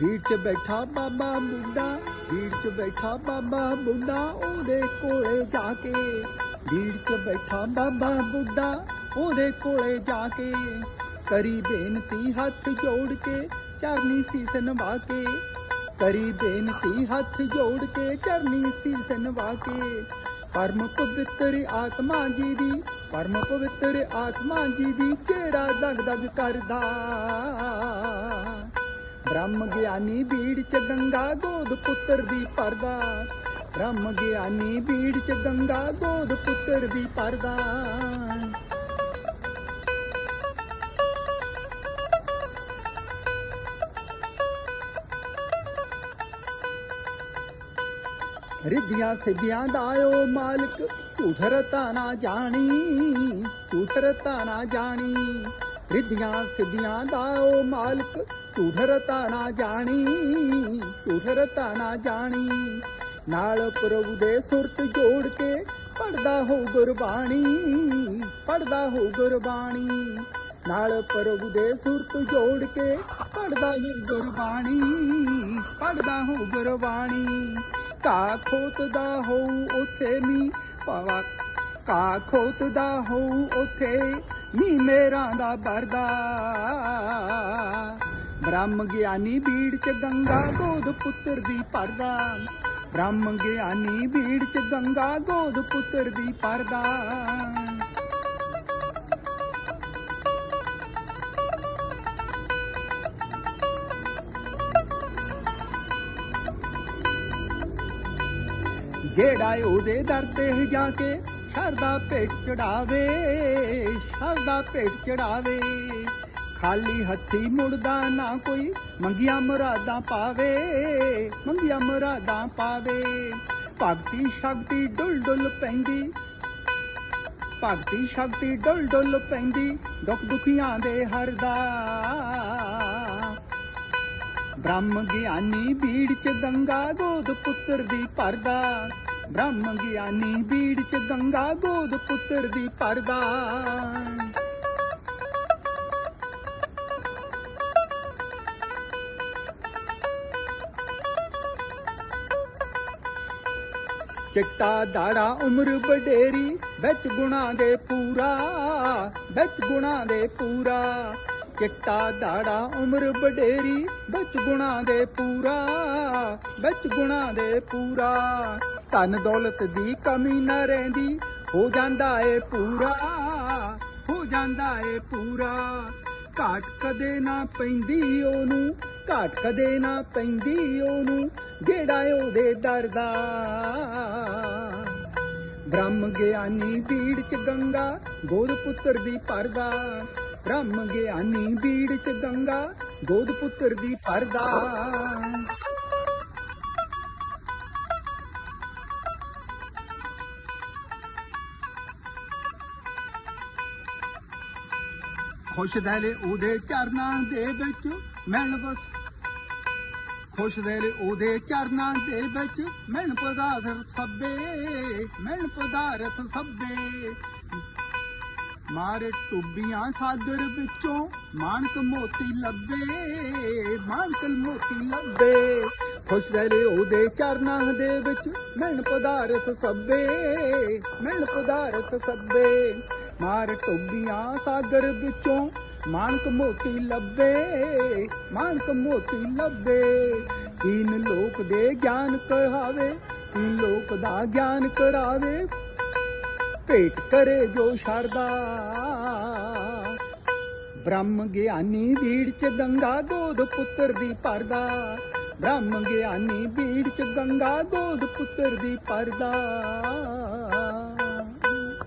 ਭੀੜ 'ਚ ਬੈਠਾ ਬਾਬਾ ਬੁੱਢਾ ਭੀੜ 'ਚ ਬੈਠਾ ਬਾਬਾ ਬੁੱਢਾ ਉਹਦੇ ਕੋਲੇ ਜਾ ਕੇ। ਭੀੜ 'ਚ ਬੈਠਾ ਬਾਬਾ ਬੁੱਢਾ ਉਹਦੇ ਕੋਲੇ ਜਾ ਕੇ। ਕਰੀ ਬੇਨਤੀ ਹੱਥ ਜੋੜ ਕੇ, ਚਰਨੀ ਸੀਸ ਨਵਾ ਕੇ। ਕਰੀ ਬੇਨਤੀ ਹੱਥ ਜੋੜ ਕੇ, ਚਰਨੀ ਸੀਸ ਨਵਾ ਕੇ। ਪਰਮ ਪਵਿੱਤਰ ਆਤਮਾ ਜੀ ਦੀ, ਪਰਮ ਪਵਿੱਤਰ ਆਤਮਾ ਜੀ ਦੀ ਚਿਹਰਾ ਦਗ ਦਗ ਕਰਦਾ। ਬ੍ਰਹਮ ਗਿਆਨੀ ਬੀੜ ਚ ਗੰਗਾ ਗੋਦ ਪੁੱਤਰ ਦੀ ਪਰਦਾ। ਬ੍ਰਹਮ ਗਿਆਨੀ ਬੀੜ ਚ ਗੰਗਾ ਗੋਦ ਪੁੱਤਰ ਦੀ ਪਰਦਾ। ਰਿੱਧੀਆਂ ਸਿੱਧੀਆਂ ਦਾ ਓ ਮਾਲਕ ਝੂਠ ਰਤਾ ਨਾ ਜਾਣੀ ਝੂਠ ਰਤਾ ਨਾ ਜਾਣੀ। ਰਿੱਧੀਆਂ ਸਿੱਧੀਆਂ ਦਾ ਓ ਮਾਲਕ ਝੂਠ ਨਾ ਜਾਣੀ ਝੂਠ ਨਾ ਜਾਣੀ। ਨਾਲ ਪ੍ਰਭੂ ਦੇ ਸੁਰਤ ਜੋੜ ਕੇ ਪੜਦਾ ਹੋ ਗੁਰਬਾਣੀ, ਪੜਦਾ ਹੋ ਗੁਰਬਾਣੀ। ਨਾਲ ਪ੍ਰਭੂ ਦੇ ਸੁਰਤ ਜੋੜ ਕੇ ਪੜਦਾ ਹੋ ਗੁਰਬਾਣੀ, ਪੜਦਾ ਹੋ ਗੁਰਬਾਣੀ। ਕਾ ਖੋਤਦਾ ਹੋ ਉਥੇ ਮੀ ਪਾਵਾ ਕਾ ਖੋਤਦਾ ਹੋਊ ਉਥੇ ਮੀ ਮੇਰਾ ਦਾ ਵਰਦਾ। ਬ੍ਰਹਮ ਗਿਆਨੀ ਬੀੜ ਚ ਗੰਗਾ ਗੋਦ ਪੁੱਤਰ ਦੀ ਪਰਦਾ। ਬ੍ਰਹਮ ਗਿਆਨੀ ਬੀੜ ਚ ਗੰਗਾ ਗੋਦ ਪੁੱਤਰ ਦੀ ਪਰਦਾ। ਜਿਹੜਾ ਉਹਦੇ ਦਰ ਤੇ ਜਾ ਕੇ ਸ਼ਰਦਾ ਭੇਟ ਚੜਾਵੇ ਸ਼ਰਦਾ ਭੇਟ ਚੜਾਵੇ। ਖਾਲੀ ਹੱਥੀ ਮੁੜਦਾ ਨਾ ਕੋਈ, ਮੰਗੀਆਂ ਮੁਰਾਦਾਂ ਪਾਵੇ, ਮੰਗੀਆਂ ਮੁਰਾਦਾਂ ਪਾਵੇ। ਭਗਤੀ ਸ਼ਕਤੀ ਡੁੱਲ ਡੁੱਲ ਪੈਂਦੀ, ਭਗਤੀ ਸ਼ਕਤੀ ਡੁੱਲ ਡੁੱਲ ਪੈਂਦੀ, ਦੁੱਖ ਦੁਖੀਆਂ ਦੇ ਹਰਦਾ ਬ੍ਰਹਮ ਗਿਆਨੀ ਬੀੜ ਚ ਗੰਗਾ ਗੋਦ ਪੁੱਤਰ ਦੀ ਭਰਦਾ। ਬ੍ਰਹਮ ਗਿਆਨੀ ਬੀੜ ਚ ਗੰਗਾ ਗੋਦ ਪੁੱਤਰ ਦੀ ਪਰਦਾ। ਚਿੱਟਾ ਦਾੜਾ ਉਮਰ ਵਡੇਰੀ, ਵਿੱਚ ਗੁਣਾ ਦੇ ਪੂਰਾ, ਵਿੱਚ ਗੁਣਾ ਦੇ ਪੂਰਾ। ਚਿੱਟਾ ਦਾੜਾ ਉਮਰ ਵਡੇਰੀ, ਵਿੱਚ ਗੁਣਾ ਦੇ ਪੂਰਾ, ਵਿੱਚ ਗੁਣਾ ਦੇ ਪੂਰਾ। ਧਨ ਦੌਲਤ ਦੀ ਕਮੀ ਨਾ ਰਹਿੰਦੀ। ਹੋ ਜਾਂਦਾ ਏ ਪੂਰਾ, ਹੋ ਜਾਂਦਾ ਏ ਪੂਰਾ। ਘਾਟ ਕਦੇ ਨਾ ਪੈਂਦੀ ਉਹਨੂੰ, ਘਾਟ ਕਦੇ ਨਾ ਪੈਂਦੀ ਉਹਨੂੰ, ਜਿਹੜਾ ਉਹਦੇ ਦਰ ਦਾ। ਬ੍ਰਹਮ ਗਿਆਨੀ ਬੀੜ ਚ ਗੰਗਾ ਗੋਦ ਪੁੱਤਰ ਦੀ ਪਰਦਾ। ਬ੍ਰਹਮ ਗਿਆਨੀ ਬੀੜ ਚ ਗੰਗਾ ਗੋਦ ਪੁੱਤਰ ਦੀ ਪਰਦਾ। ਖੁਸ਼ ਦਿਲੇ ਉਹਦੇ ਚਰਨਾਂ ਦੇ ਵਿੱਚ। ਮਿਲਣ ਬਸ ਖੁਸ਼ ਦਿਲੇ ਉਹਦੇ ਚਰਨਾਂ ਦੇ ਵਿੱਚ। ਮਿਲਣ ਪਦਾਰਥ ਸਭੇ ਮਿਲਣ ਪਦਾਰਥ ਸਭੇ ਮਾਰੇ ਟੁੱਬੀਆਂ ਸਾਗਰ ਵਿੱਚੋਂ ਮਾਨਕ ਮੋਤੀ ਲੱਭੇ, ਮਾਨਕ ਮੋਤੀ ਲੱਭੇ। ਖੁਸ਼ ਦਿਲੇ ਉਹਦੇ ਚਰਨਾਂ ਦੇ ਵਿੱਚ ਮਿਲਣ ਪਦਾਰਥ ਸੱਬੇ, ਮਿਲਣ ਪਦਾਰਥ ਸੱਬੇ। ਮਾਰ ਟੁੱਬੀਆਂ ਸਾਗਰ ਵਿੱਚੋਂ। ਮਾਨਕ ਮੋਤੀ ਲੱਭੇ, ਮਾਨਕ ਮੋਤੀ ਲੱਭੇ। ਤੀਨ ਲੋਕ ਦੇ ਗਿਆਨ ਕਹਾਵੇ ਤੀਨ ਲੋਕ ਦਾ ਗਿਆਨ ਕਰਾਵੇ। ਭੇਟ ਕਰੇ ਜੋ ਸ਼ਰਦਾ ਬ੍ਰਹਮ ਗਿਆਨੀ ਬੀੜ ਚ ਗੰਗਾ ਗੋਦ ਪੁੱਤਰ ਦੀ ਪਰਦਾ। ਬ੍ਰਹਮ ਗਿਆਨੀ ਬੀੜ ਚ ਗੰਗਾ ਗੋਦ ਪੁੱਤਰ ਦੀ ਪਰਦਾ।